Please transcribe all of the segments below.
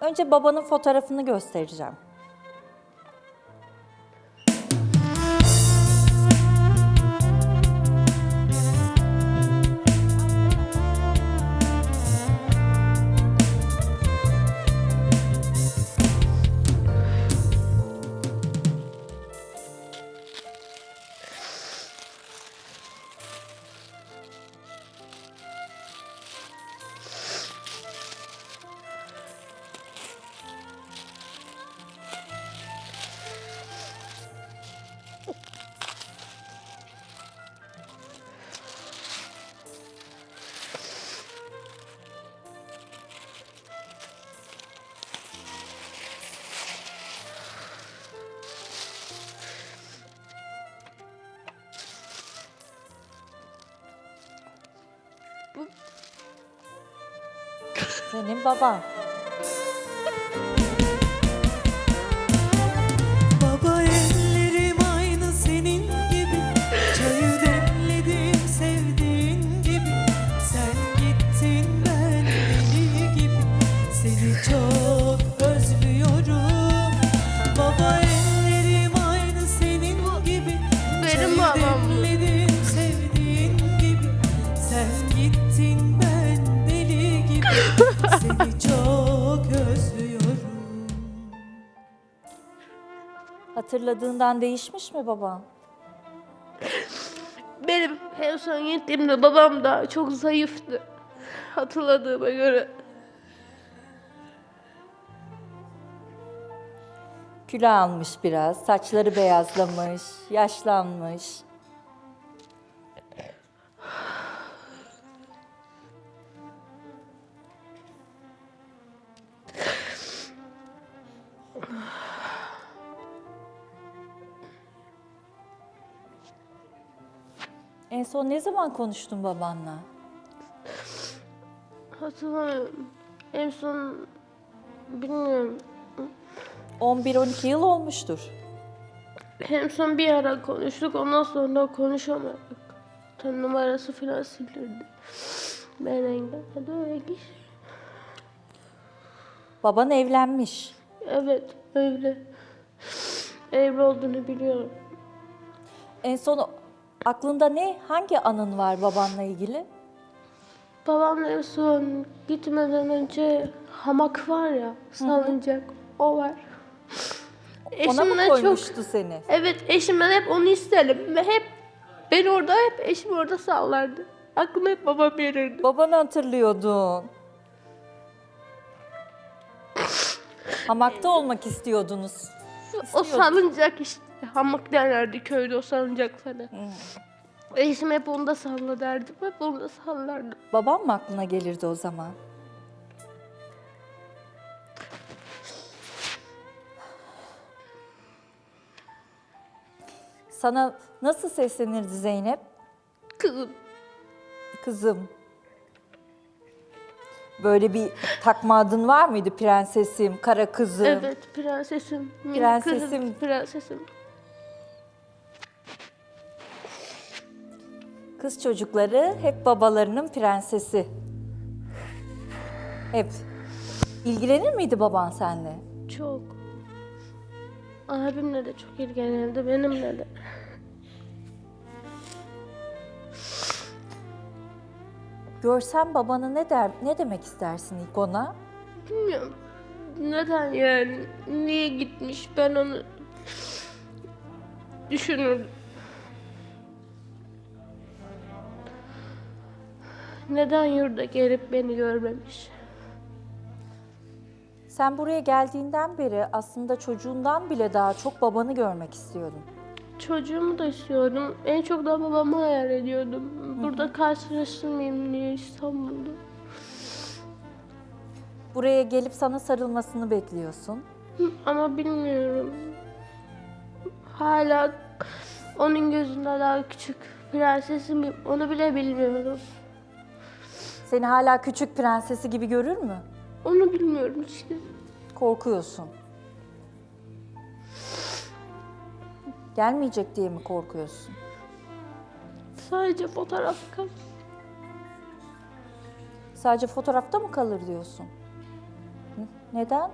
Önce babanın fotoğrafını göstereceğim. Senin baban. Baba Hatırladığından değişmiş mi baban? Benim en son gittiğimde babam da çok zayıftı. Hatırladığıma göre. Kilo almış biraz, saçları beyazlamış, yaşlanmış. En son ne zaman konuştun babanla? Hatırlamıyorum. En son bilmiyorum. 11-12 yıl olmuştur. En son bir ara konuştuk ondan sonra konuşamadık. Tam numarası falan sildirdi. Ben engelledim öyle ki. Baban evlenmiş. Evet öyle. Evli olduğunu biliyorum. En son aklında ne, hangi anın var babanla ilgili? Babam en son gitmeden önce hamak var ya salıncak o var. Ona mı Eşimle çok koymuştu seni? Evet eşimden hep onu isterim ve hep ben orada hep eşim orada sallardı. Aklıma hep babam verirdi. Babanı hatırlıyordun. Hamakta olmak istiyordunuz. O salıncak işte hamak derlerdi köyde o salıncak sana. Eşim hep onda salla derdi. Hep onda sallardı. Babam mı aklına gelirdi o zaman? Sana nasıl seslenirdi Zeynep? Kızım Kızım. Böyle bir takma adın var mıydı? Prensesim, kara kızım. evet prensesim. Prensesim. Kızım, prensesim. Kız çocukları hep babalarının prensesi. Hep. İlgilenir miydi baban seninle? Çok. Abimle de çok ilgilenirdi benimle de. Görsen babanı ne der, ne demek istersin ilk ona? Bilmiyorum. Neden yani? Niye gitmiş? Ben onu düşünürdüm. Neden yurda gelip beni görmemiş? Sen buraya geldiğinden beri aslında çocuğundan bile daha çok babanı görmek istiyordun. Çocuğumu da istiyordum. En çok da babamı hayal ediyordum. Burada karşılaştırmayayım diye İstanbul'da. Buraya gelip sana sarılmasını bekliyorsun. Ama bilmiyorum. Hala onun gözünde daha küçük prensesim? Onu bile bilmiyorum. Seni hala küçük prensesi gibi görür mü? Onu bilmiyorum işte. Korkuyorsun. Gelmeyecek diye mi korkuyorsun? Sadece fotoğraf kal. Sadece fotoğrafta mı kalır diyorsun? Neden?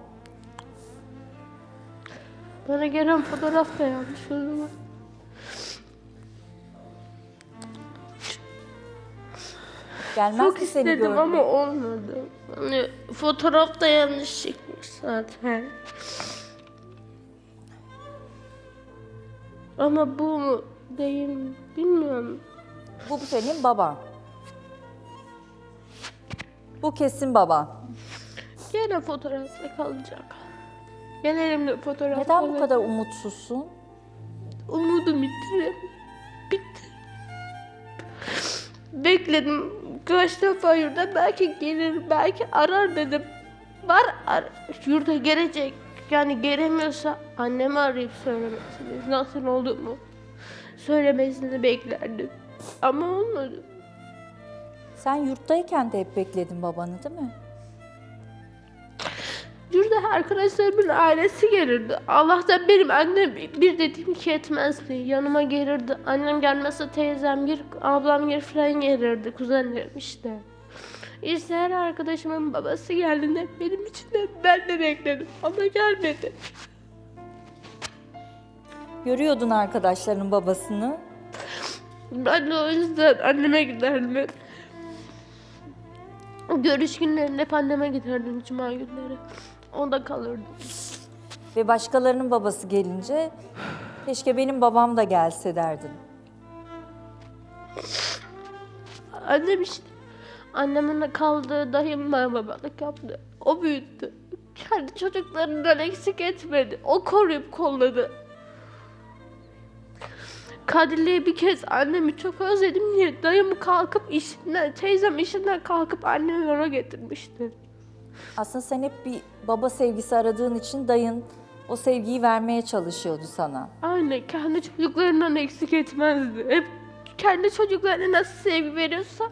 Bana gelen fotoğraf da yanlış o zaman. Gelmez Çok mi seni istedim ama olmadı. Hani fotoğraf da yanlış çıkmış zaten. Ama bu mu değil mi bilmiyorum. Bu senin baban. Bu kesin baban. Gene fotoğrafta kalacak. Gene elimde fotoğraf Neden bu kalacak. kadar umutsuzsun? Umudum bitti. Bitti. Bekledim. Defa yurda belki gelir, belki arar dedim. Var ar yurda gelecek. Yani gelemiyorsa annemi arayıp söylemesini, nasıl olduğumu söylemesini beklerdim. Ama olmadı. Sen yurttayken de hep bekledin babanı değil mi? Yurda arkadaşlarımın ailesi gelirdi. Allah'tan benim annem bir dediğim ki etmezdi. Yanıma gelirdi. Annem gelmezse teyzem gir, ablam gir falan gelirdi. Kuzenlerim işte. İşte her arkadaşımın babası geldiğinde benim için de ben de bekledim. Ama gelmedi. Görüyordun arkadaşlarının babasını. Ben de o yüzden anneme giderdim hep. Görüş günlerinde hep anneme giderdim cuma günleri. Onda kalırdım. Ve başkalarının babası gelince keşke benim babam da gelse derdin. Annem işte. Annemin kaldığı dayım bana babalık yaptı. O büyüttü. Kendi çocuklarından eksik etmedi. O koruyup kolladı. Kadirli'ye bir kez annemi çok özledim diye dayım kalkıp işinden, teyzem işinden kalkıp annemi yola getirmişti. Aslında sen hep bir baba sevgisi aradığın için dayın o sevgiyi vermeye çalışıyordu sana. Aynen kendi çocuklarından eksik etmezdi. Hep kendi çocuklarına nasıl sevgi veriyorsa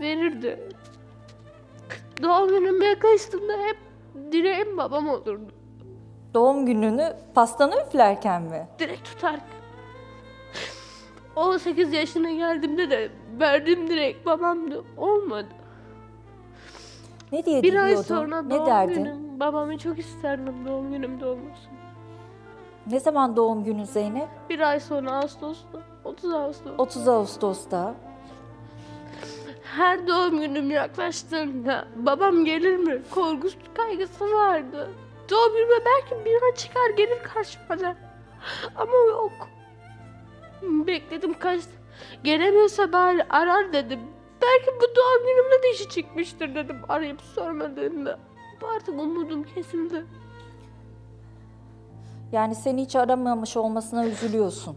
verirdi. Doğum günüm yaklaştığında hep dileğim babam olurdu. Doğum gününü pastanı üflerken mi? Direkt tutarken. 18 yaşına geldiğimde de verdiğim direkt babamdı. Olmadı. Ne diye Bir ay diliyordun? sonra ne doğum derdin? günüm. Babamı çok isterdim doğum günümde olmasın. Ne zaman doğum günü Zeynep? Bir ay sonra Ağustos'ta. 30 Ağustos. 30 Ağustos'ta. Her doğum günüm yaklaştığında babam gelir mi? Korkusu, kaygısı vardı. Doğum günüme belki bir an çıkar gelir karşıma. Ama yok. Bekledim kaç... Gelemiyorsa bari arar dedim. Belki bu doğum günümde de işi çıkmıştır dedim arayıp sormadığımda. Artık umudum kesildi. Yani seni hiç aramamış olmasına üzülüyorsun.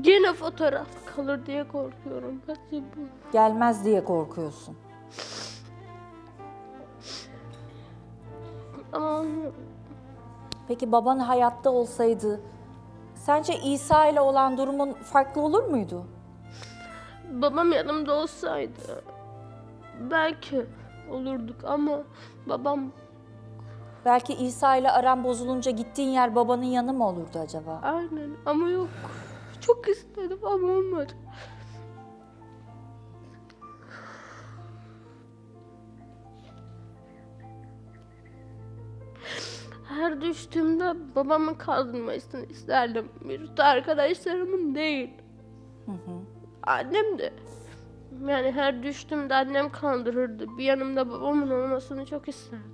Gene fotoğraf kalır diye korkuyorum. Hadi bu. Gelmez diye korkuyorsun. Ama Peki baban hayatta olsaydı sence İsa ile olan durumun farklı olur muydu? Babam yanımda olsaydı belki olurduk ama babam Belki İsa ile aran bozulunca gittiğin yer babanın yanı mı olurdu acaba? aynen ama yok. Çok istedim ama olmadı. Her düştüğümde babamın kaldırmasını isterdim. Bir de arkadaşlarımın değil. Annem de. Yani her düştüğümde annem kaldırırdı. Bir yanımda babamın olmasını çok isterdim.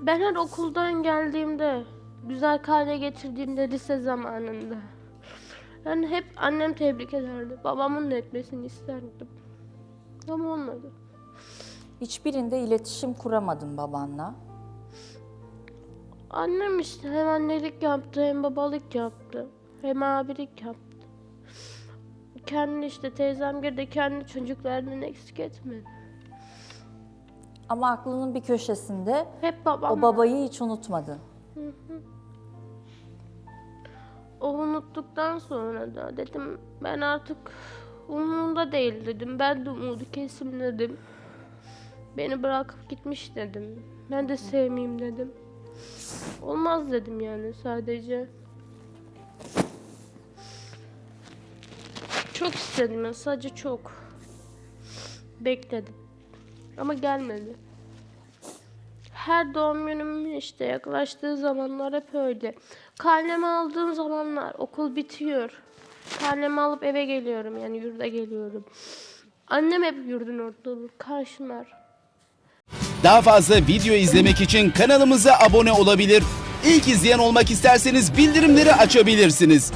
Ben her okuldan geldiğimde, güzel kale getirdiğimde lise zamanında. Yani hep annem tebrik ederdi. Babamın da etmesini isterdim. Ama olmadı. Hiçbirinde iletişim kuramadın babanla. Annem işte hem annelik yaptı hem babalık yaptı. Hem abilik yaptı. Kendi işte teyzem de kendi çocuklarından eksik etmedi. Ama aklının bir köşesinde Hep babam. o babayı hiç unutmadın. O unuttuktan sonra da dedim ben artık umurumda değil dedim. Ben de umudu kesim dedim. Beni bırakıp gitmiş dedim. Ben de sevmeyeyim dedim. Olmaz dedim yani sadece. Çok istedim ya sadece çok. Bekledim. Ama gelmedi. Her doğum günümün işte yaklaştığı zamanlar hep öyle. Karnemi aldığım zamanlar okul bitiyor. Karnemi alıp eve geliyorum yani yurda geliyorum. Annem hep yurdun orada olur, karşılar. Daha fazla video izlemek için kanalımıza abone olabilir. İlk izleyen olmak isterseniz bildirimleri açabilirsiniz.